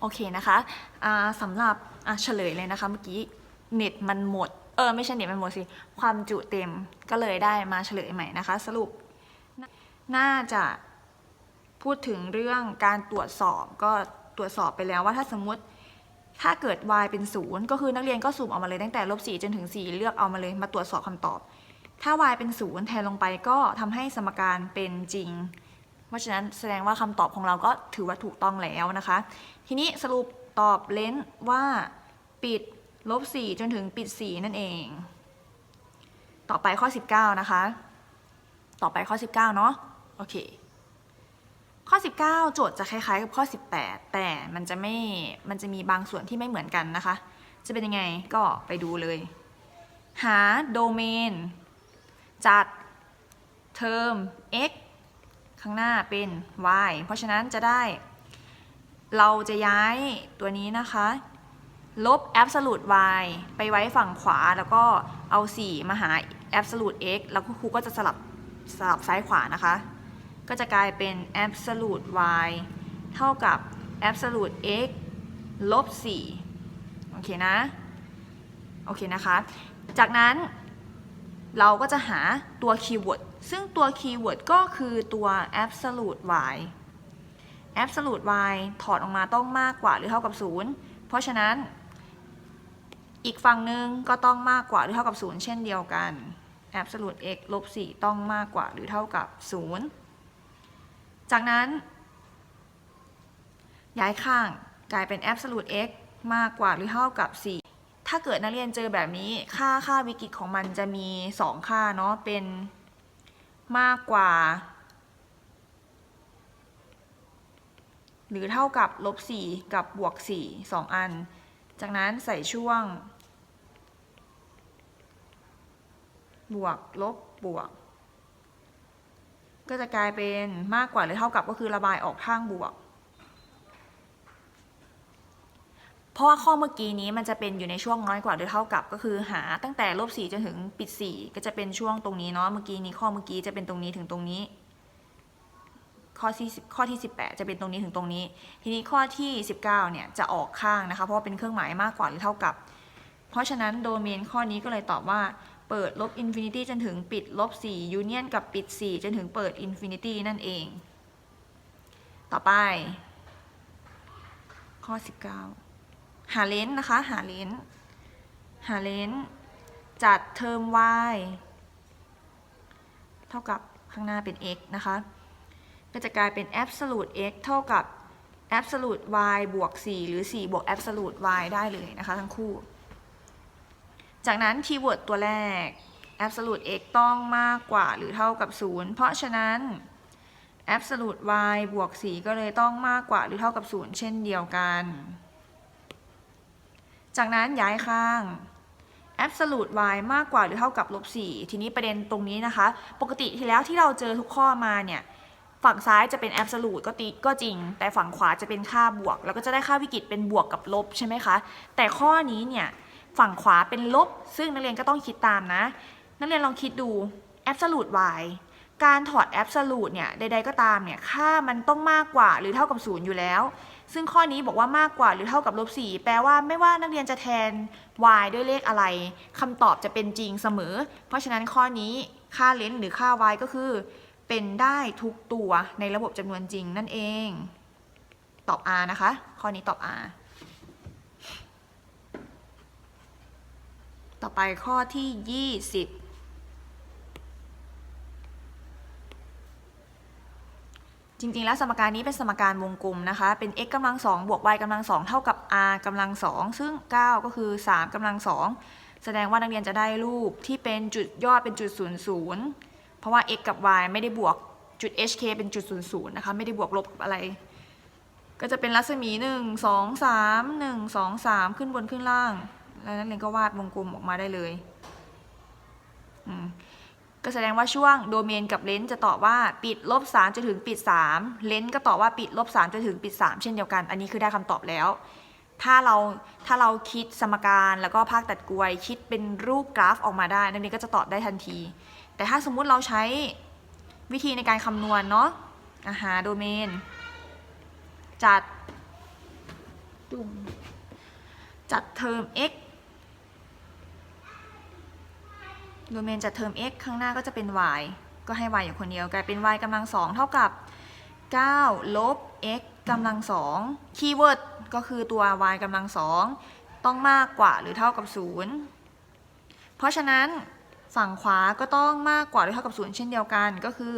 โอเคนะคะสำหรับเฉลยเลยนะคะเมื่อกี้เน็ตมันหมด เออไม่ใช่เน็ตมันหมดสิ ความจุเต็มก็เลยได้มาเฉลยใหม่นะคะ สรุปน่าจะพูดถึงเรื่องการตรวจสอบก็ตรวจสอบไปแล้วว่าถ้าสมมติถ้าเกิด y เป็นศูนย์ก็คือนักเรียนก็สุ่มเอามาเลยตั้งแต่ลบ4จนถึง 4 เลือกเอามาเลยมาตรวจสอบคำตอบ ถ้า y เป็นศูนย์แทนลงไปก็ทำให้สมการเป็นจริง เพราะฉะนั้นแสดงว่าคำตอบของเราก็ถือว่าถูกต้องแล้วนะคะ ทีนี้สรุปตอบเลนส์ว่าปิดลบ 4 จนถึงปิด 4 นั่นเอง ต่อไปข้อ 19 นะคะ ต่อไปข้อ 19 เนาะโอเค ข้อ 19 โจทย์จะคล้ายๆกับข้อ 18 แต่มันจะไม่ มันจะมีบางส่วนที่ไม่เหมือนกันนะคะ จะเป็นยังไงก็ไปดูเลย หาโดเมน จัดเทอม x ข้างหน้าเป็น y เพราะฉะนั้นจะได้ เราจะย้ายตัวนี้นะคะ ลบ absolute y ไปไว้ฝั่งขวาแล้วก็เอา 4 มาหา absolute x แล้วครูก็จะสลับสลับซ้ายขวานะคะ ก็จะกลายเป็น absolute y เท่ากับ absolute x ลบ 4 โอเคนะ โอเคนะคะ จากนั้นเราก็จะหาตัวคีย์เวิร์ด ซึ่งตัวคีย์เวิร์ดก็คือตัว absolute y absolute y ถอดออกมาต้องมากกว่าหรือเท่ากับ 0 เพราะฉะนั้น อีกฝั่งหนึ่งก็ต้องมากกว่าหรือเท่ากับ 0 เช่นเดียวกัน absolute x ลบ 4 ต้องมากกว่าหรือเท่ากับ 0 จากนั้น ย้ายข้างกลายเป็น absolute x มากกว่าหรือเท่ากับ 4 ถ้าเกิดนักเรียนเจอแบบนี้ค่าค่าวิกฤตของมันจะมี 2 ค่าเนาะเป็น มากกว่า หรือเท่ากับลบ4กับบวก4 2 อัน จากนั้นใส่ช่วง บวกลบบวก ก็จะกลายเป็นมากกว่าหรือเท่ากับก็คือระบายออกข้างบวก เพ ราะว่าข้อเมื่อกี้นี้มันจะเป็นอยู่ในช่วงน้อยกว่าหรือเท่ากับ ก็คือหาตั้งแต่ลบ4จนถึงปิด 4 ก็จะเป็นช่วงตรงนี้เนาะเมื่อกี้นี้ข้อเมื่อกี้จะเป็นตรงนี้ถึงตรงนี้ ข้อที่ข้อที่ 18 จะเป็นตรงนี้ถึงตรงนี้ ทีนี้ข้อที่ 19 เนี่ยจะออกข้างนะคะ เพราะว่าเป็นเครื่องหมายมากกว่าหรือเท่ากับ เพราะฉะนั้นโดเมนข้อนี้ก็เลยตอบว่าเปิดลบอินฟินิตี้จนถึงปิดลบ4ยูเนียนกับปิด 4 จนถึงเปิดอินฟินิตี้นั่นเอง ต่อไป ข้อ 19 หาเลนส์นะคะ หาเลนส์หาเลนส์จัดเทอม y เท่ากับข้างหน้าเป็น x นะคะ ก็จะกลายเป็น absolute x เท่ากับ absolute y บวก 4 หรือ 4 บวก absolute y ได้เลยนะคะทั้งคู่ จากนั้นคีย์เวิร์ดตัวแรก absolute x ต้องมากกว่าหรือเท่ากับ 0 เพราะฉะนั้น absolute y บวก 4 ก็เลยต้องมากกว่าหรือเท่ากับ 0 เช่นเดียวกัน จากนั้นย้ายข้าง absolute y มากกว่าหรือเท่ากับลบ4ทีนี้ประเด็นตรงนี้นะคะ ปกติที่แล้วที่เราเจอทุกข้อมาเนี่ยฝั่งซ้ายจะเป็น absolute ก็ติก็จริง แต่ฝั่งขวาจะเป็นค่าบวก แล้วก็จะได้ค่าวิกฤตเป็นบวกกับลบใช่ไหมคะ แต่ข้อนี้เนี่ยฝั่งขวาเป็นลบ ซึ่งนักเรียนก็ต้องคิดตามนะ นักเรียนลองคิดดู absolute y การถอด absolute เนี่ยใดๆก็ตามเนี่ยค่ามันต้องมากกว่าหรือเท่ากับ 0 อยู่แล้ว ซึ่งข้อนี้บอกว่ามากกว่าหรือเท่ากับลบ4แปลว่าไม่ว่านักเรียนจะแทน y ด้วยเลขอะไรคำตอบจะเป็นจริงเสมอ เพราะฉะนั้นข้อนี้ค่าเลนส์หรือค่า y ก็คือ เป็นได้ทุกตัวในระบบจำนวนจริงนั่นเอง ตอบ R นะคะ ข้อนี้ตอบ R ต่อไปข้อที่ 20 จริงๆ แล้วสมการนี้เป็นสมการวงกลมนะคะ เป็น x กำลัง2บวก y กำลัง2เท่ากับ r กำลัง2ซึ่ง 9 ก็คือ 3กำลัง2แสดงว่านักเรียนจะได้รูปที่เป็นจุดยอดเป็นจุด00เพราะว่า x กับ y ไม่ได้บวกจุด hk เป็นจุด00นะคะไม่ได้บวกลบกับอะไร ก็จะเป็นรัศมี 1 2 3 1 2 3 ขึ้นบนขึ้นล่าง แล้วนักเรียนก็วาดวงกลมออกมาได้เลยอืม ก็แสดงว่าช่วงโดเมนกับเลนส์จะตอบว่าปิดลบ3จนถึงปิด3เลนส์ก็ตอบว่าปิดลบ3จนถึงปิด 3 เช่นเดียวกัน อันนี้คือได้คำตอบแล้ว ถ้าเราถ้าเราคิดสมการแล้วก็ภาคตัดกวย คิดเป็นรูปกราฟออกมาได้นักเรียนก็จะตอบได้ทันที แต่ถ้าสมมุติเราใช้วิธีในการคำนวณเนาะอาหาโดเมน จัดจัดเทอม x โดเมนจัดเทอม x ข้างหน้าก็จะเป็น y ก็ให้ y อยู่คนเดียวกลายเป็น y กำลังสองเท่ากับ 9 ลบ x กำลังสองคีย์เวิร์ดก็คือตัว y กำลังสองต้องมากกว่าหรือเท่ากับ 0 เพราะฉะนั้นฝั่งขวาก็ต้องมากกว่าหรือเท่ากับ 0 เช่นเดียวกันก็คือ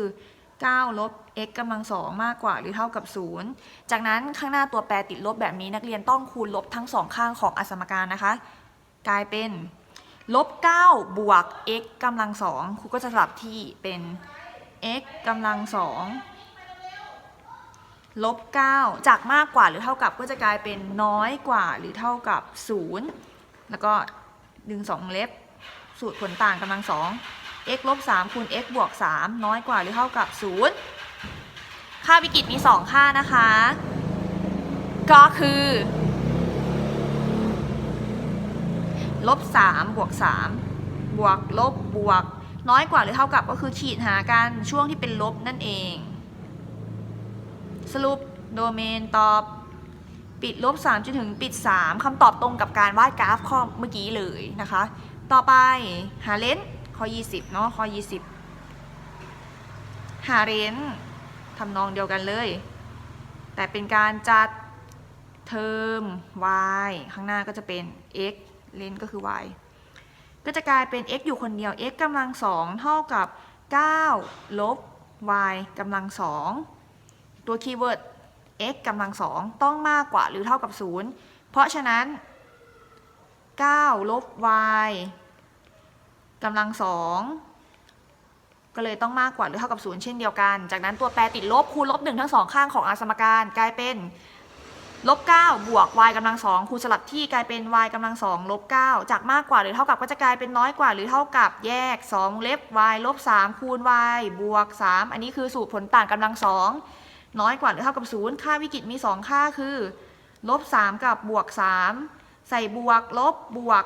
9 ลบ x กำลังสองมากกว่าหรือเท่ากับ 0 จากนั้นข้างหน้าตัวแปรติดลบแบบนี้นักเรียนต้องคูณลบทั้งสองข้างของอสมการนะคะ กลายเป็น ลบ9บวก x กำลังสองครูก็จะสลับที่เป็น x กำลังสองลบ 9 จากมากกว่าหรือเท่ากับก็จะกลายเป็นน้อยกว่าหรือเท่ากับ 0 แล้วก็ดึง 2 เล็บ สูตรผลต่างกำลังสอง x ลบ3คูณ x บวก 3 น้อยกว่าหรือเท่ากับ 0 ค่าวิกฤตมี 2 ค่านะคะ ก็คือ ลบ3บวก3บวกลบบวก น้อยกว่าหรือเท่ากับก็คือขีดหากันช่วงที่เป็นลบนั่นเอง สรุปโดเมนตอบปิดลบ3จนถึงปิด 3คำตอบตรงกับการวาดกราฟข้อเมื่อกี้เลยนะคะ ต่อไปหาเลนส์ข้อ 20 เนาะข้อ 20 หาเลนส์ทำนองเดียวกันเลย แต่เป็นการจัดเทอม y ข้างหน้าก็จะเป็น x เลนก็คือ y ก็จะกลายเป็น x อยู่คนเดียว x กำลังสองเท่ากับ 9 ลบ y กำลังสองตัวคีย์เวิร์ด x กำลังสองต้องมากกว่าหรือเท่ากับ 0 เพราะฉะนั้น 9 ลบ y กำลังสองก็เลยต้องมากกว่าหรือเท่ากับ 0 เช่นเดียวกัน จากนั้นตัวแปรติดลบคูณลบ1ทั้งสองข้างของอาสมการกลายเป็น ลบ9บวก y กำลังสองคูณสลับที่กลายเป็น y กำลังสองลบ9จากมากกว่าหรือเท่ากับก็จะกลายเป็นน้อยกว่าหรือเท่ากับแยก 2 เล็บ y ลบ3คูณ y บวก 3 อันนี้คือสูตรผลต่างกำลังสองน้อยกว่าหรือเท่ากับ 0 ค่าวิกฤตมี 2 ค่าคือลบ3กับบวก 3 ใส่บวกลบบวก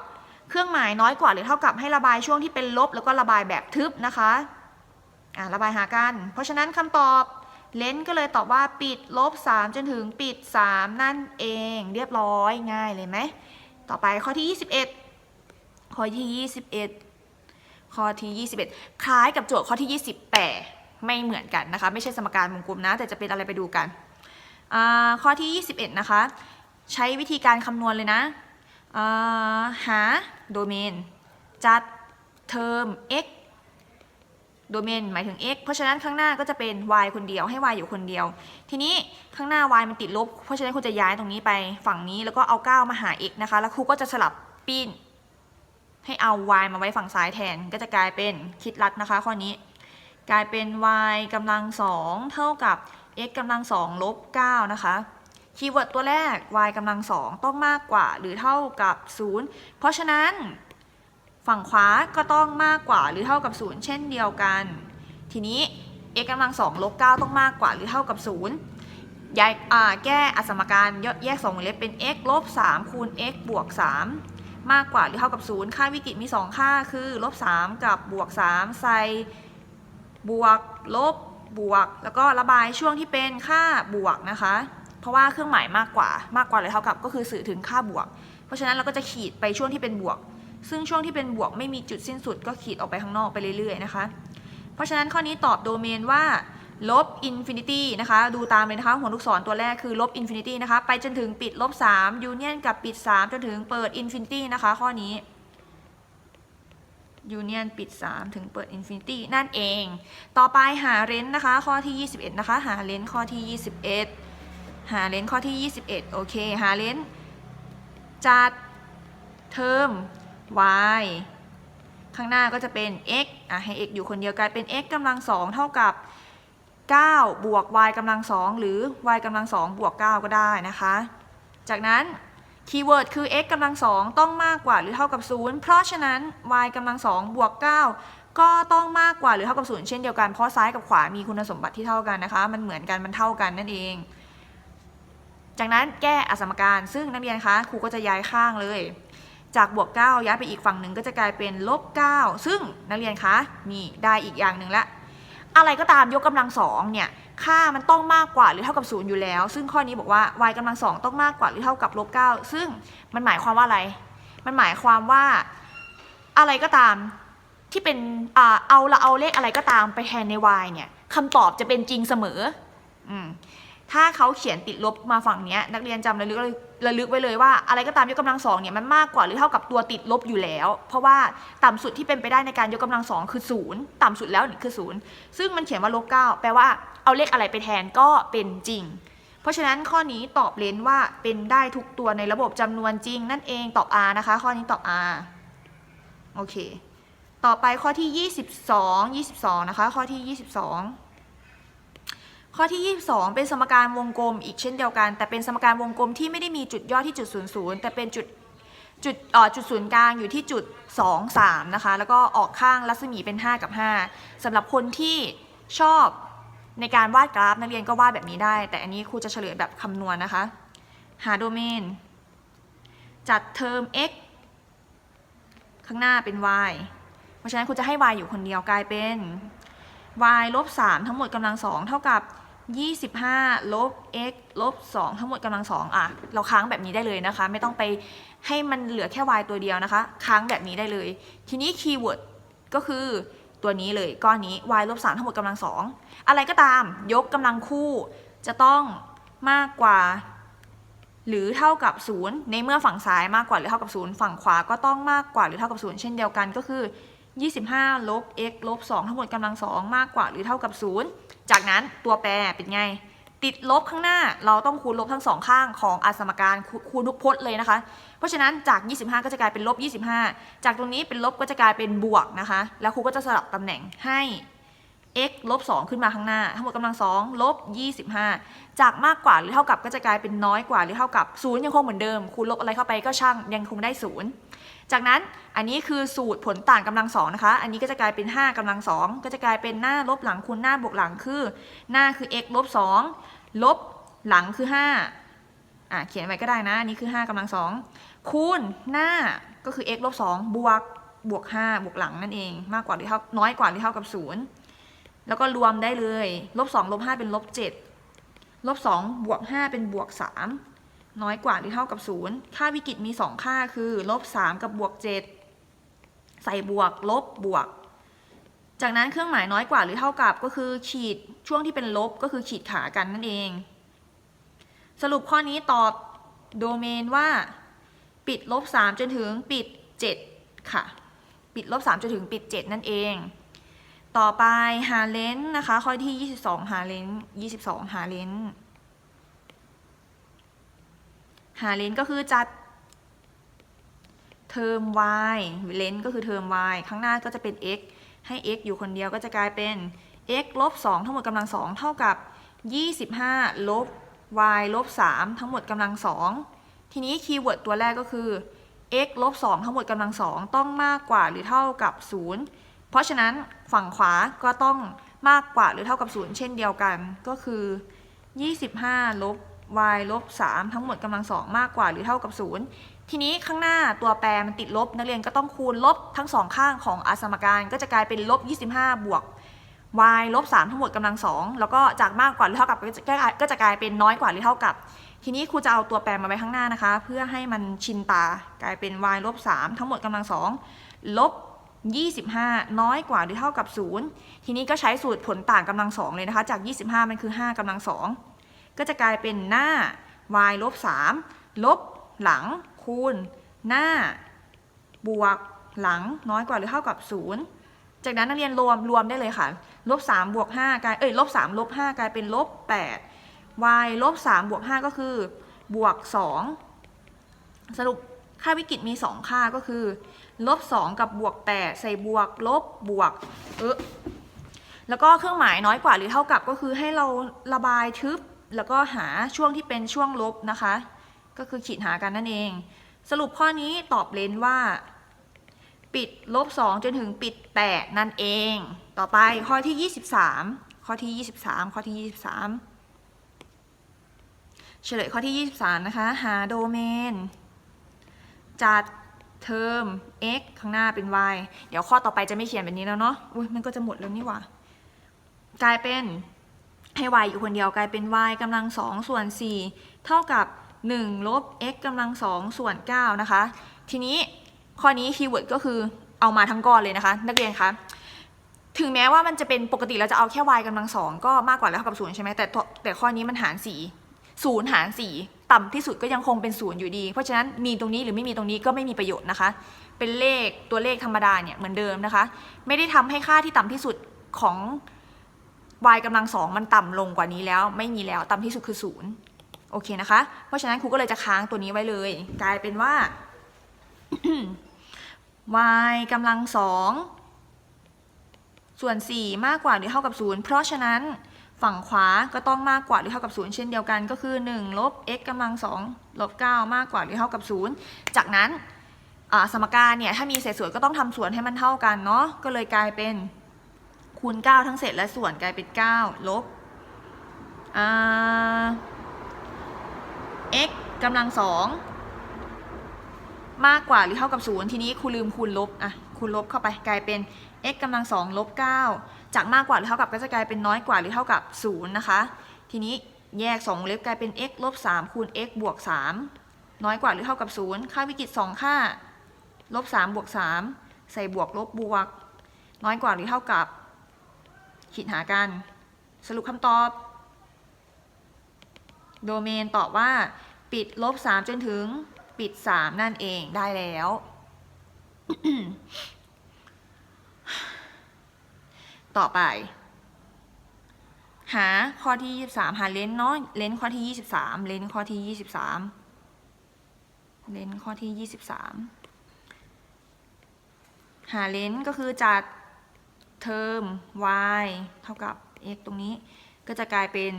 เครื่องหมายน้อยกว่าหรือเท่ากับให้ระบายช่วงที่เป็นลบ แล้วก็ระบายแบบทึบนะคะอะระบายหากัน เพราะฉะนั้นคำตอบ เลนส์ก็เลยตอบว่าปิดลบ 3 จนถึงปิด 3 นั่นเองเรียบร้อยง่ายเลยไหม ต่อไปข้อที่ 21 ข้อที่ 21 ข้อที่ 21 คล้ายกับโจทย์ข้อที่ 20 แต่ไม่เหมือนกันนะคะ ไม่ใช่สมการวงกลมนะ แต่จะเป็นอะไรไปดูกันข้อที่ 21 นะคะ ใช้วิธีการคำนวณเลยนะาหาโดเมน จัดเทอม x โดเมนหมายถึง x เพราะฉะนั้นข้างหน้าก็จะเป็น y คนเดียวให้ y อยู่คนเดียว ทีนี้ข้างหน้า y มันติดลบ เพราะฉะนั้นคุณจะย้ายตรงนี้ไปฝั่งนี้แล้วก็เอา 9 มาหา x นะคะ แล้วครูก็จะสลับปีนให้เอา y มาไว้ฝั่งซ้ายแทน ก็จะกลายเป็นคิดลัดนะคะข้อนี้ กลายเป็น y กำลังสองเท่ากับ x กำลังสองลบ 9 นะคะคีย์เวิร์ดตัวแรก y กำลังสองต้องมากกว่าหรือเท่ากับ 0 เพราะฉะนั้น ฝั่งขวาก็ต้องมากกว่าหรือเท่ากับ 0 เช่นเดียวกัน ทีนี้ x กำลัง2ลบ9ต้องมากกว่าหรือเท่ากับ 0ย้ายแก้อสมการแยก2วงเล็บเป็น x ลบ3คูณ x บวก 3 มากกว่าหรือเท่ากับ 0 ค่าวิกฤตมี 2 ค่าคือลบ3กับบวก 3 ใส่บวกลบบวก แล้วก็ระบายช่วงที่เป็นค่าบวกนะคะ เพราะว่าเครื่องหมายมากกว่ามากกว่าหรือเท่ากับก็คือสื่อถึงค่าบวก เพราะฉะนั้นเราก็จะขีดไปช่วงที่เป็นบวก ซึ่งช่วงที่เป็นบวกไม่มีจุดสิ้นสุดก็ขีดออกไปข้างนอกไปเรื่อยๆนะคะ เพราะฉะนั้นข้อนี้ตอบโดเมนว่าลบอินฟินิตี้นะคะ ดูตามเลยนะคะ หัวลูกศรตัวแรกคือลบอินฟินิตี้นะคะ ไปจนถึงปิดลบ3ยูเนียนกับปิด 3 จนถึงเปิดอินฟินิตี้นะคะ ข้อนี้ยูเนียนปิด 3 ถึงเปิดอินฟินิตี้นั่นเอง ต่อไปหาเรนนะคะ ข้อที่ 21 นะคะ หาเรนข้อที่ 21 หาเรนข้อที่ 21 โอเค หาเรนจัดเทอม y ข้างหน้าก็จะเป็น x อะให้ x อยู่คนเดียวกลายเป็น x กำลังสองเท่ากับ 9 บวก y กำลังสองหรือ y กำลังสองบวก 9 ก็ได้นะคะ จากนั้นคีย์เวิร์ดคือ x กำลังสองต้องมากกว่าหรือเท่ากับ 0 เพราะฉะนั้น y กำลังสองบวก 9 ก็ต้องมากกว่าหรือเท่ากับ 0 เช่นเดียวกัน เพราะซ้ายกับขวามีคุณสมบัติที่เท่ากันนะคะ มันเหมือนกันมันเท่ากันนั่นเอง จากนั้นแก้อสมการซึ่งนักเรียนคะครูก็จะย้ายข้างเลย จากบวก 9 ย้ายไปอีกฝั่งหนึ่งก็จะกลายเป็นลบ 9 ซึ่งนักเรียนคะนี่ได้อีกอย่างหนึ่งละ อะไรก็ตามยกกำลังสองเนี่ยค่ามันต้องมากกว่าหรือเท่ากับศูนย์อยู่แล้ว ซึ่งข้อนี้บอกว่า y กำลังสองต้องมากกว่าหรือเท่ากับลบเก้าซึ่งมันหมายความว่าอะไร มันหมายความว่าอะไรก็ตามที่เป็นอ่าเอาละเอาเลขอะไรก็ตามไปแทนใน y เนี่ยคำตอบจะเป็นจริงเสมออืม ถ้าเขาเขียนติดลบมาฝั่งเนี้ยนักเรียนจำระลึกระลึกไว้เลยว่า อะไรก็ตามยกกำลังสองเนี่ยมันมากกว่าหรือเท่ากับตัวติดลบอยู่แล้ว เพราะว่าต่ำสุดที่เป็นไปได้ในการยกกำลังสองคือศูนย์ต่ำสุดแล้วคือศูนย์ซึ่งมันเขียนว่าลบเก้าแปลว่าเอาเลขอะไรไปแทนก็เป็นจริง เพราะฉะนั้นข้อนี้ตอบเลนว่าเป็นได้ทุกตัวในระบบจำนวนจริง นั่นเองตอบ R นะคะ ข้อนี้ตอบ R โอเค ต่อไปข้อที่ 22 22 นะคะ ข้อที่ 22 ข้อที่ 22 เป็นสมการวงกลมอีกเช่นเดียวกัน แต่เป็นสมการวงกลมที่ไม่ได้มีจุดย่อที่จุด 00 แต่เป็นจุดจุดออจุดศูนย์กลางอยู่ที่จุด 2 3 นะคะ แล้วก็ออกข้างรัศมีเป็น 5 กับ 5สำหรับคนที่ชอบในการวาดกราฟนักเรียนก็วาดแบบนี้ได้ แต่อันนี้ครูจะเฉลยแบบคำนวณนะคะ หาโดเมน จัดเทอม x ข้างหน้าเป็น y เพราะฉะนั้นครูจะให้ y อยู่คนเดียวกลายเป็น y ลบ3ทั้งหมดกำลังสองเท่ากับ 25ลบ x ลบ 2 ทั้งหมดกำลังสองอะ เราค้างแบบนี้ได้เลยนะคะ ไม่ต้องไปให้มันเหลือแค่ y ตัวเดียวนะคะ ค้างแบบนี้ได้เลย ทีนี้คีย์เวิร์ดก็คือตัวนี้เลยก้อนนี้ y ลบ 3 ทั้งหมดกำลังสองอะไรก็ตามยกกำลังคู่ จะต้องมากกว่า หรือเท่ากับ 0 ในเมื่อฝั่งซ้ายมากกว่าหรือเท่ากับ 0 ฝั่งขวาก็ต้องมากกว่าหรือเท่ากับ 0 เช่นเดียวกันก็คือ 25ลบ x ลบ 2 ทั้งหมดกำลังสองมากกว่าหรือเท่ากับ 0 จากนั้นตัวแปรเป็นไง ติดลบข้างหน้าเราต้องคูณลบทั้งสองข้างของอสมการคูคูณทุกพจน์เลยนะคะ เพราะฉะนั้นจาก 25 ก็จะกลายเป็นลบ 25 จากตรงนี้เป็นลบก็จะกลายเป็นบวกนะคะ แล้วครูก็จะสลับตำแหน่งให้ x ลบ2ขึ้นมาข้างหน้า ทั้งหมดกำลังสองลบ25 จากมากกว่าหรือเท่ากับก็จะกลายเป็นน้อยกว่าหรือเท่ากับ0ยังคงเหมือนเดิม คูณลบอะไรเข้าไปก็ช่างยังคงได้ 0 จากนั้นอันนี้คือสูตรผลต่างกำลังสองนะคะ อันนี้ก็จะกลายเป็น 5กำลังสองก็จะกลายเป็นหน้าลบหลังคูณหน้าบวกหลังคือ หน้าคือ x ลบ2ลบหลังคือ 5อะเขียนไว้ก็ได้นะอันนี้คือ 5กำลังสองคูณหน้าก็คือ x ลบ2บวกบวก 5 บวกหลังนั่นเอง มากกว่าหรือเท่าน้อยกว่าหรือเท่ากับ 0 แล้วก็รวมได้เลยลบ2ลบ5เป็นลบ7ลบ2บวก5เป็นบวก3น้อยกว่าหรือเท่ากับ0ค่าวิกฤตมี2ค่าคือลบ3กับบวก7ใส่บวกลบบวก จากนั้นเครื่องหมายน้อยกว่าหรือเท่ากับก็คือขีดช่วงที่เป็นลบก็คือขีดขากันนั่นเอง สรุปข้อนี้ตอบโดเมนว่าปิดลบ3จนถึงปิด 7 ค่ะ ปิดลบ3จนถึงปิด 7 นั่นเอง ต่อไปหาเลนส์นะคะ ข้อที่ 22 หาเลนส์22 หาเลนส์หาเลนส์ก็คือจัดเทอม y เลนส์ก็คือเทอม y ข้างหน้าก็จะเป็น x ให้ x อยู่คนเดียวก็จะกลายเป็น x ลบ2ทั้งหมดกำลัง 2 เท่ากับ 25 ลบ y ลบ3ทั้งหมดกำลัง 2 ทีนี้คีย์เวิร์ดตัวแรกก็คือ x ลบ2ทั้งหมดกำลัง 2 ต้องมากกว่าหรือเท่ากับ 0 เพราะฉะนั้นฝั่งขวาก็ต้องมากกว่าหรือเท่ากับ 0 เช่นเดียวกัน ก็คือ 25 ลบ y ลบ 3 ทั้งหมดกำลัง2มากกว่าหรือเท่ากับ 0 ทีนี้ข้างหน้าตัวแปรมันติดลบ นักเรียนก็ต้องคูณลบทั้งสองข้างของอสมการ ก็จะกลายเป็นลบ 25 บวก y ลบ 3 ทั้งหมดกำลัง2แล้วก็จากมากกว่าหรือเท่ากับก็จะก็จะกลายเป็นน้อยกว่าหรือเท่ากับ ทีนี้ครูจะเอาตัวแปรมาไว้ข้างหน้านะคะ เพื่อให้มันชินตากลายเป็น y ลบ 3 ทั้งหมดกำลัง2ลบ 25 น้อยกว่าหรือเท่ากับ 0 ทีนี้ก็ใช้สูตรผลต่างกำลัง2เลยนะคะ จาก 25 มันคือ 5กำลัง2ก็จะกลายเป็นหน้า y ลบ3ลบหลัง คูณ หน้า บวกหลังน้อยกว่าหรือเท่ากับ 0 จากนั้นนักเรียนรวมรวมได้เลยค่ะลบ3บวก5กลายเอ้ยลบ3ลบ5กลายเป็นลบ8 y ลบ3บวก5ก็คือบวก 2 สรุปค่าวิกฤตมี 2 ค่าก็คือ ลบ 2 กับบวก 8 ใส่บวก ลบบวกเออแล้วก็เครื่องหมายน้อยกว่าหรือเท่ากับก็คือให้เราระบายทึบ แล้วก็หาช่วงที่เป็นช่วงลบนะคะ ก็คือขีดหากันนั่นเอง สรุปข้อนี้ตอบเลนว่า ปิดลบ 2 จนถึงปิด 8 นั่นเอง ต่อไปข้อที่ 23 ข้อที่ 23 ข้อที่ 23 เฉลยข้อที่ 23 นะคะ หาโดเมน จัด เทอม x ข้างหน้าเป็น y เดี๋ยวข้อต่อไปจะไม่เขียนแบบนี้แล้วเนาะอุ้ยมันก็จะหมดแล้วนี่หว่ากลายเป็นให้ y อยู่คนเดียวกลายเป็น y กำลังสองส่วน 4 เท่ากับ 1 ลบ x กำลังสองส่วน 9 นะคะ ทีนี้ข้อนี้คีย์เวิร์ดก็คือเอามาทั้งก้อนเลยนะคะ นักเรียนคะถึงแม้ว่ามันจะเป็นปกติเราจะเอาแค่ y กำลังสองก็มากกว่าแล้วเท่ากับศูนย์ใช่ไหมแต่แต่ข้อนี้มันหารสี่ศูนย์หารสี่ ต่ำที่สุดก็ยังคงเป็นศูนย์อยู่ดี เพราะฉะนั้นมีตรงนี้หรือไม่มีตรงนี้ก็ไม่มีประโยชน์นะคะ เป็นเลขตัวเลขธรรมดาเนี่ยเหมือนเดิมนะคะ ไม่ได้ทำให้ค่าที่ต่ำที่สุดของ y กำลังสองมันต่ำลงกว่านี้แล้ว ไม่มีแล้วต่ำที่สุดคือศูนย์โอเคนะคะ เพราะฉะนั้นครูก็เลยจะค้างตัวนี้ไว้เลย กลายเป็นว่า y กำลังสองส่วน 4 มากกว่าหรือเท่ากับ 0 เพราะฉะนั้น ฝั่งขวาก็ต้องมากกว่าหรือเท่ากับ 0 เช่นเดียวกันก็คือ1ลบ x กำลัง2ลบ9มากกว่าหรือเท่ากับ 0 จากนั้นสมการเนี่ยถ้ามีเศษส่วนก็ต้องทำส่วนให้มันเท่ากันเนาะก็เลยกลายเป็นคูณ 9 ทั้งเศษและส่วนกลายเป็น 9 ลบ x กำลังสองมากกว่าหรือเท่ากับ 0 ทีนี้ครูลืมคูณลบอะคูณลบเข้าไปกลายเป็น x กำลังสองลบ 9 จากมากกว่าหรือเท่ากับก็จะกลายเป็นน้อยกว่าหรือเท่ากับ0นะคะ ทีนี้แยก2เล็บกลายเป็น x ลบ3คูณ x บวก 3 น้อยกว่าหรือเท่ากับ 0 ค่าวิกฤต2ค่าลบ3บวก 3 ใส่บวกลบบวก น้อยกว่าหรือเท่ากับ ขีดหากัน สรุปคำตอบ โดเมนตอบว่า ปิดลบ3จนถึงปิด 3 นั่นเองได้แล้ว ต่อไป หาข้อที่ 23 หาเลนส์เนาะเลนส์ข้อที่ 23 เลนส์ข้อที่ 23 เลนส์ข้อที่ 23 หาเลนส์ก็คือจากเทอม y เท่ากับ x ตรงนี้ ก็จะกลายเป็น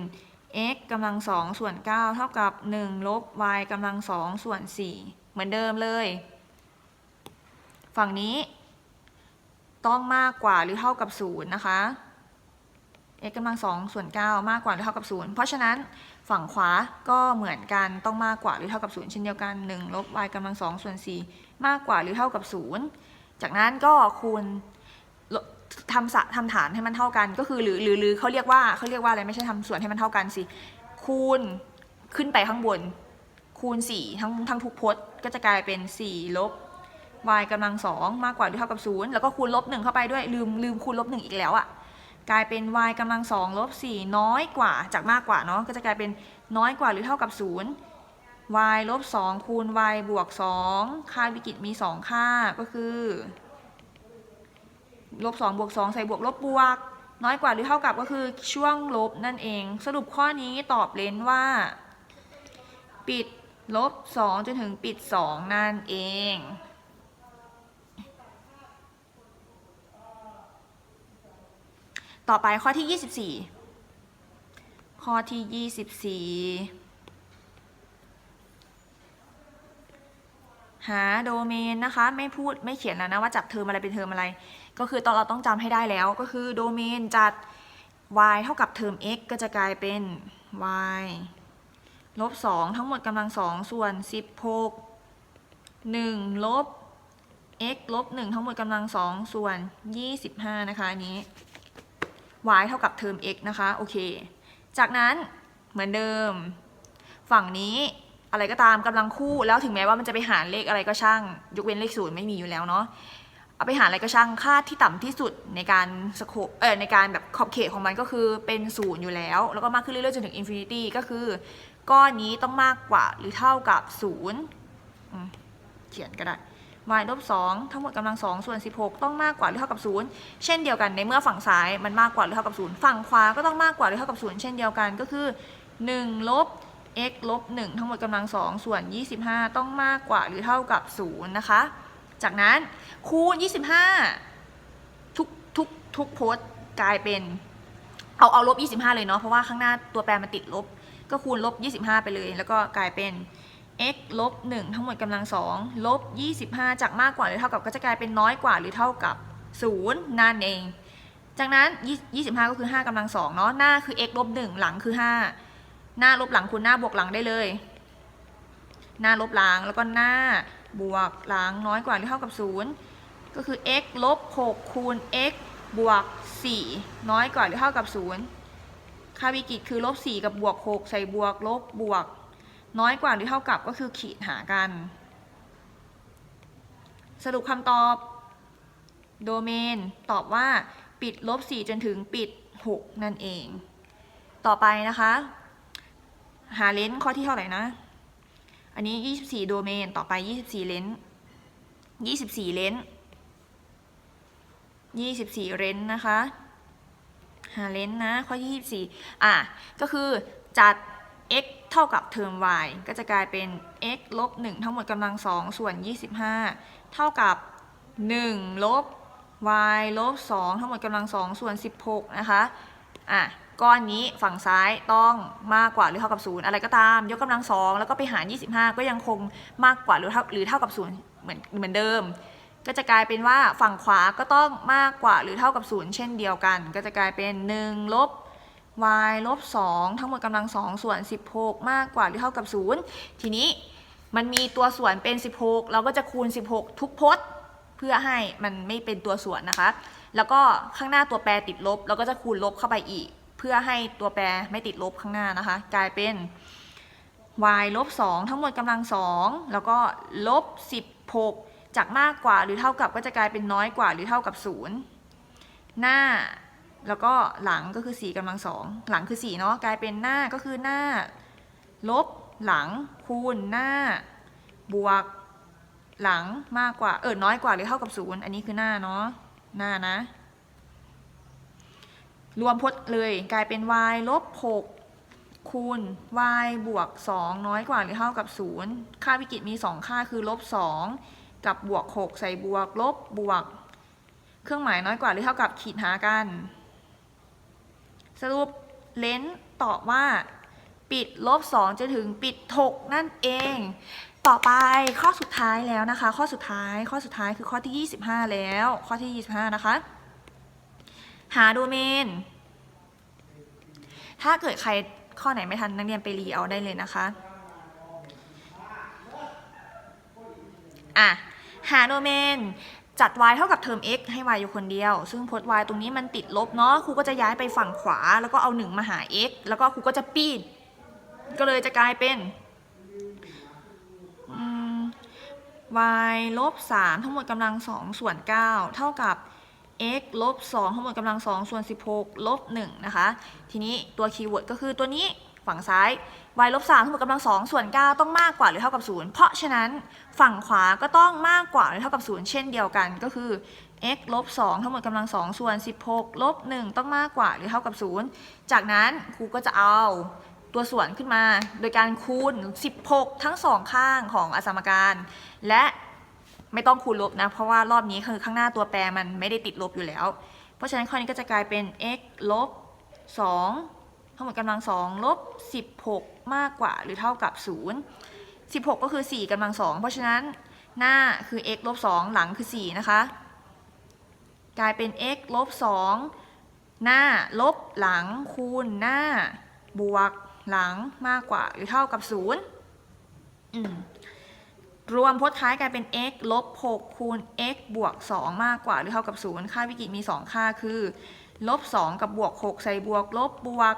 x กำลังสองส่วน 9 เท่ากับ 1 ลบ y กำลังสองส่วน 4 เหมือนเดิมเลย ฝั่งนี้ ต้องมากกว่าหรือเท่ากับ0นะคะ x กำลังสองส่วน9มากกว่าหรือเท่ากับ 0 เพราะฉะนั้นฝั่งขวาก็เหมือนกันต้องมากกว่าหรือเท่ากับ 0 เช่นเดียวกัน1ลบ y กำลังสองส่วน4มากกว่าหรือเท่ากับ 0 จากนั้นก็คูณทำสะทำฐานให้มันเท่ากัน ก็คือหรือหรือหรือเขาเรียกว่าเขาเรียกว่าอะไรไม่ใช่ทำส่วนให้มันเท่ากันสิคูณขึ้นไปข้างบนคูณ 4 ทั้งทั้งทุกพจน์ก็จะกลายเป็น 4 ลบ y กำลังสองมากกว่าหรือเท่ากับ0แล้วก็คูณลบ1เข้าไปด้วยลืมลืมคูณลบ1อีกแล้วอะ่ะกลายเป็น y กำลังสองลบ4น้อยกว่าจากมากกว่าเนาะก็จะกลายเป็นน้อยกว่าหรือเท่ากับ0 y ลบ2คูณ y บวก2ค่าวิกฤตมี2ค่าก็คือลบ2บวก2ใส่บวกลบบวก น้อยกว่าหรือเท่ากับก็คือช่วงลบนั่นเอง สรุปข้อนี้ตอบเลนว่า ปิดลบ2จนถึงปิด2นั่นเอง ต่อไปข้อที่ 24 ข้อที่ 24 หาโดเมนนะคะ ไม่พูดไม่เขียนแล้วนะว่าจับเทอมอะไรเป็นเทอมอะไร ก็คือตอนเราต้องจำให้ได้แล้วก็คือโดเมนจัด y เท่ากับเทอม x ก็จะกลายเป็น y ลบ2ทั้งหมดกำลัง2ส่วน 16 1 ลบ x ลบ1ทั้งหมดกำลัง2ส่วน 25 นะคะอันนี้ y เท่ากับเทอม x นะคะ โอเค จากนั้นเหมือนเดิม ฝั่งนี้อะไรก็ตามกำลังคู่ แล้วถึงแม้ว่ามันจะไปหารเลขอะไรก็ช่าง ยกเว้นเลขศูนย์ไม่มีอยู่แล้วเนาะ เอาไปหารอะไรก็ช่างค่าที่ต่ำที่สุดในการสโคเออในการแบบขอบเขตของมันก็คือเป็นศูนย์อยู่แล้ว แล้วก็มากขึ้นเรื่อยๆจนถึงอินฟินิตี้ก็คือ ก้อนนี้ต้องมากกว่าหรือเท่ากับศูนย์เขียนก็ได้ y ลบ2ทั้งหมดกำลัง2ส่วน 16 ต้องมากกว่าหรือเท่ากับ 0 เช่นเดียวกันในเมื่อฝั่งซ้ายมันมากกว่าหรือเท่ากับ 0 ฝั่งขวาก็ต้องมากกว่าหรือเท่ากับ 0 เช่นเดียวกันก็คือ1ลบ x ลบ1ทั้งหมดกำลัง2ส่วน 25 ต้องมากกว่าหรือเท่ากับ 0 นะคะ จากนั้นคูณ 25 ทุกทุกทุกโพสต์กลายเป็นเอาเอาลบ 25 เลยเนาะเพราะว่าข้างหน้าตัวแปรมันติดลบ ก็คูณลบ 25 ไปเลย แล้วก็กลายเป็น x ลบ1ทั้งหมดกำลัง2ลบ25 จากมากกว่าหรือเท่ากับก็จะกลายเป็นน้อยกว่าหรือเท่ากับ 0 นั่นเอง จากนั้น 25 ก็คือ 5กำลัง2เนาะหน้าคือ x ลบ1หลังคือ 5 หน้าลบหลังคูณหน้าบวกหลังได้เลย หน้าลบหลังแล้วก็หน้าบวกหลังน้อยกว่าหรือเท่ากับ 0 ก็คือ x ลบ6คูณ x บวก 4 น้อยกว่าหรือเท่ากับ 0ค่าวิกฤตคือลบ4กับบวก 6 ใส่บวกลบบวก น้อยกว่าหรือเท่ากับก็คือขีดหากัน สรุปคำตอบ โดเมน ตอบว่าปิดลบ 4 จนถึงปิด 6 นั่นเอง ต่อไปนะคะ หาเลนส์ข้อที่เท่าไหร่นะ อันนี้ 24 โดเมน ต่อไป 24 เลนส์24 เลนส์24 เลนส์นะคะ หาเลนส์นะ ข้อที่ 24 อะ ก็คือจัด x เท่ากับเทอม y ก็จะกลายเป็น x ลบ1ทั้งหมดกำลัง2ส่วน 25 เท่ากับ 1 ลบ y ลบ2ทั้งหมดกำลัง2ส่วน 16 นะคะ อะ ก้อนนี้ฝั่งซ้ายต้องมากกว่าหรือเท่ากับ 0 อะไรก็ตาม ยกกำลัง2แล้วก็ไปหาร 25 ก็ยังคงมากกว่าหรือเท่าหรือเท่ากับ 0 เหมือนเหมือนเดิม ก็จะกลายเป็นว่าฝั่งขวาก็ต้องมากกว่าหรือเท่ากับ 0 เช่นเดียวกัน ก็จะกลายเป็น 1 ลบ y ลบ2ทั้งหมดกำลัง2ส่วน 16 มากกว่าหรือเท่ากับ 0 ทีนี้มันมีตัวส่วนเป็น 16 เราก็จะคูณ 16 ทุกพจน์ เพื่อให้มันไม่เป็นตัวส่วนนะคะ แล้วก็ข้างหน้าตัวแปรติดลบ เราก็จะคูณลบเข้าไปอีก เพื่อให้ตัวแปรไม่ติดลบข้างหน้านะคะ กลายเป็น y ลบ2ทั้งหมดกำลัง 2 แล้วก็ลบ 16 จากมากกว่าหรือเท่ากับก็จะกลายเป็นน้อยกว่าหรือเท่ากับ 0 หน้า แล้วก็หลังก็คือ4กำลัง2หลังคือ4เนาะกลายเป็นหน้าก็คือหน้า ลบหลังคูณหน้า บวก หลังมากกว่าเออน้อยกว่าหรือเท่ากับ0อันนี้คือหน้าเนาะหน้านะ รวมพจน์เลยกลายเป็น y ลบ6คูณ y บวก 2 น้อยกว่าหรือเท่ากับ 0 ค่าวิกฤตมี 2 ค่าคือลบ2กับบวก 6 ใส่บวกลบบวก เครื่องหมายน้อยกว่าหรือเท่ากับขีดหากัน สรุปเลนส์ตอบว่าปิดลบ2จะถึงปิด6นั่นเอง ต่อไปข้อสุดท้ายแล้วนะคะ ข้อสุดท้ายข้อสุดท้ายคือข้อที่ 25 แล้ว ข้อที่ 25 นะคะ หาโดเมน ถ้าเกิดใครข้อไหนไม่ทันนักเรียนไปรีเอาได้เลยนะคะอะหาโดเมน จัด y เท่ากับเทอม x ให้ y อยู่คนเดียว ซึ่งพจน์ y ตรงนี้มันติดลบเนาะ ครูก็จะย้ายไปฝั่งขวา แล้วก็เอา 1 มาหา x แล้วก็ครูก็จะปีด ก็เลยจะกลายเป็น y ลบ3ทั้งหมดกำลัง2ส่วน 9 เท่ากับ x ลบ2ทั้งหมดกำลัง2ส่วน 16 ลบ1นะคะ ทีนี้ตัวคีย์เวิร์ดก็คือตัวนี้ ฝั่งซ้าย y ลบ3ทั้งหมดกำลัง2ส่วน 9 ต้องมากกว่าหรือเท่ากับ 0 เพราะฉะนั้นฝั่งขวาก็ต้องมากกว่าหรือเท่ากับ 0 เช่นเดียวกันก็คือ x ลบ2ทั้งหมดกำลัง2ส่วน 16 ลบ 1 ต้องมากกว่าหรือเท่ากับ 0 จากนั้นครูก็จะเอาตัวส่วนขึ้นมา โดยการคูณ 16 ทั้งสองข้างของอสมการ และไม่ต้องคูณลบนะ เพราะว่ารอบนี้คือข้างหน้าตัวแปรมันไม่ได้ติดลบอยู่แล้ว เพราะฉะนั้นข้อนี้ก็จะกลายเป็น x ลบ2 ทั้งหมดกำลัง2ลบ16 มากกว่าหรือเท่ากับ 0 16 ก็คือ 4กำลัง2เพราะฉะนั้นหน้าคือ x ลบ2หลังคือ 4 นะคะ กลายเป็น x ลบ2หน้าลบหลังคูณหน้า บวกหลังมากกว่าหรือเท่ากับ 0 อืมรวมพจน์ท้ายกลายเป็น x ลบ6คูณ x บวก 2 มากกว่า หรือเท่ากับ 0 ค่าวิกฤตมี 2 ค่าคือ ลบ 2 กับบวก 6 ใส่บวก ลบบวก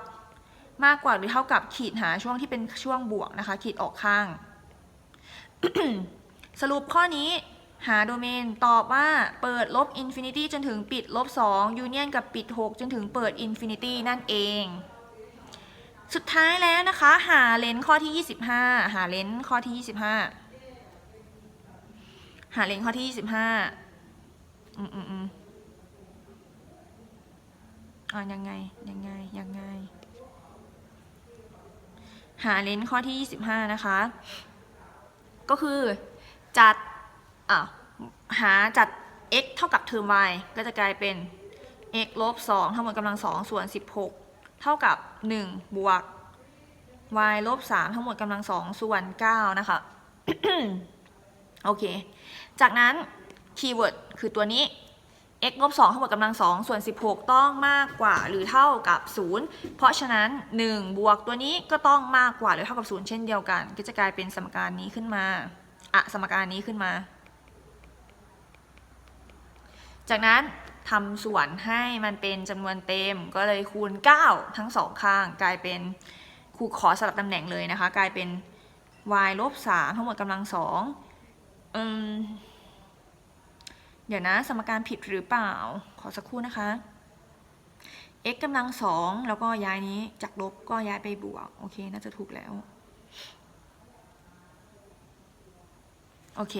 มากกว่าหรือเท่ากับขีดหาช่วงที่เป็นช่วงบวกนะคะ ขีดออกข้าง สรุปข้อนี้หาโดเมนตอบว่าเปิดลบอินฟินิตี้จนถึงปิดลบ2ยูเนียนกับปิด 6 จนถึงเปิดอินฟินิตี้นั่นเอง สุดท้ายแล้วนะคะ หาเลนส์ข้อที่ 25 หาเลนส์ข้อที่ 25 หาเลนส์ข้อที่ 25 อืมอืมอืมอ่ายังไง ยังไง ยังไง หาเลนส์ข้อที่ 25 นะคะ ก็คือจัดอะหาจัด x เท่ากับเทอม y ก็จะกลายเป็น x ลบ2ทั้งหมดกำลัง2ส่วน 16 เท่ากับ 1 บวก y ลบ3ทั้งหมดกำลัง2ส่วน 9 นะคะ โอเค จากนั้นคีย์เวิร์ดคือตัวนี้ x ลบ2ทั้งหมดกำลัง2ส่วน 16 ต้องมากกว่าหรือเท่ากับ 0 เพราะฉะนั้น 1 บวกตัวนี้ก็ต้องมากกว่าหรือเท่ากับ 0 เช่นเดียวกัน ก็จะกลายเป็นสมการนี้ขึ้นมาอะสมการนี้ขึ้นมา จากนั้นทำส่วนให้มันเป็นจำนวนเต็มก็เลยคูณ 9 ทั้งสองข้าง กลายเป็นครูขอสลับตำแหน่งเลยนะคะ กลายเป็น y ลบ3ทั้งหมดกำลังสองอืม เดี๋ยวนะ สมการผิดหรือเปล่า ขอสักครู่นะคะ x กำลังสองแล้วก็ย้ายนี้จากลบก็ย้ายไปบวก โอเค น่าจะถูกแล้ว โอเค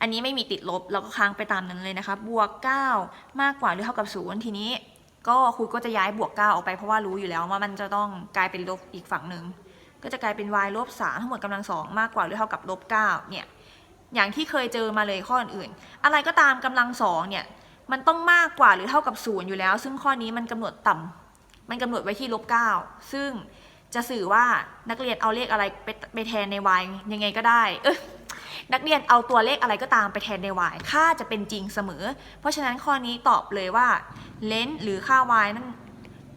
อันนี้ไม่มีติดลบ เราก็ค้างไปตามนั้นเลยนะคะ บวก 9 มากกว่าหรือเท่ากับ 0 ทีนี้ก็ครูก็จะย้ายบวก 9 ออกไปเพราะว่ารู้อยู่แล้วว่ามันจะต้องกลายเป็นลบอีกฝั่งหนึ่ง ก็จะกลายเป็น y ลบ3ทั้งหมดกำลังสองมากกว่าหรือเท่ากับลบ9เนี่ย อย่างที่เคยเจอมาเลยข้ออื่นๆอะไรก็ตามกำลังสองเนี่ยมันต้องมากกว่าหรือเท่ากับศูนย์อยู่แล้ว ซึ่งข้อนี้มันกำหนดต่ำมันกำหนดไว้ที่ลบ9ซึ่งจะสื่อว่านักเรียนเอาเลขอะไรไปไปแทนใน y ยังไงก็ได้ เอยนักเรียนเอาตัวเลขอะไรก็ตามไปแทนใน y ค่าจะเป็นจริงเสมอ เพราะฉะนั้นข้อนี้ตอบเลยว่าเลนหรือค่า y นั่น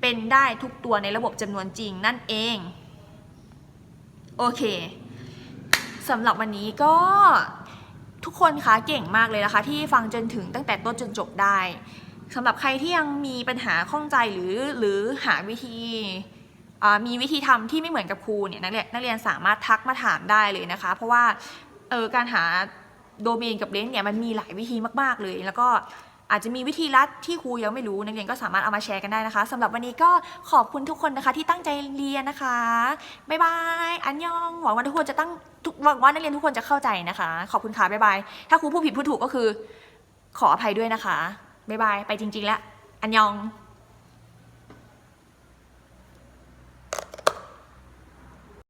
เป็นได้ทุกตัวในระบบจำนวนจริงนั่นเอง โอเคสำหรับวันนี้ก็ ทุกคนคะเก่งมากเลยนะคะ ที่ฟังจนถึงตั้งแต่ต้นจนจบได้สำหรับใครที่ยังมีปัญหาข้องใจหรือหรือหาวิธีมีวิธีทำที่ไม่เหมือนกับครูเนี่ยนักเรียนนักเรียนสามารถทักมาถามได้เลยนะคะ เพราะว่าเออการหาโดเมนกับเลนส์เนี่ยมันมีหลายวิธีมาก ๆ เลย แล้วก็ อาจจะมีวิธีลัดที่ครูยังไม่รู้นักเรียนก็สามารถเอามาแชร์กันได้นะคะสำหรับวันนี้ก็ขอบคุณทุกคนนะคะที่ตั้งใจเรียนนะคะบ๊ายบายอันยองหวังว่าทุกคนจะตั้งหวังว่านักเรียนทุกคนจะเข้าใจนะคะ ขอบคุณค่ะบ๊ายบายถ้าครูพูดผิดพูดถูกก็คือ ขออภัยด้วยนะคะบ๊ายบายไปจริงๆแล้วอันยอง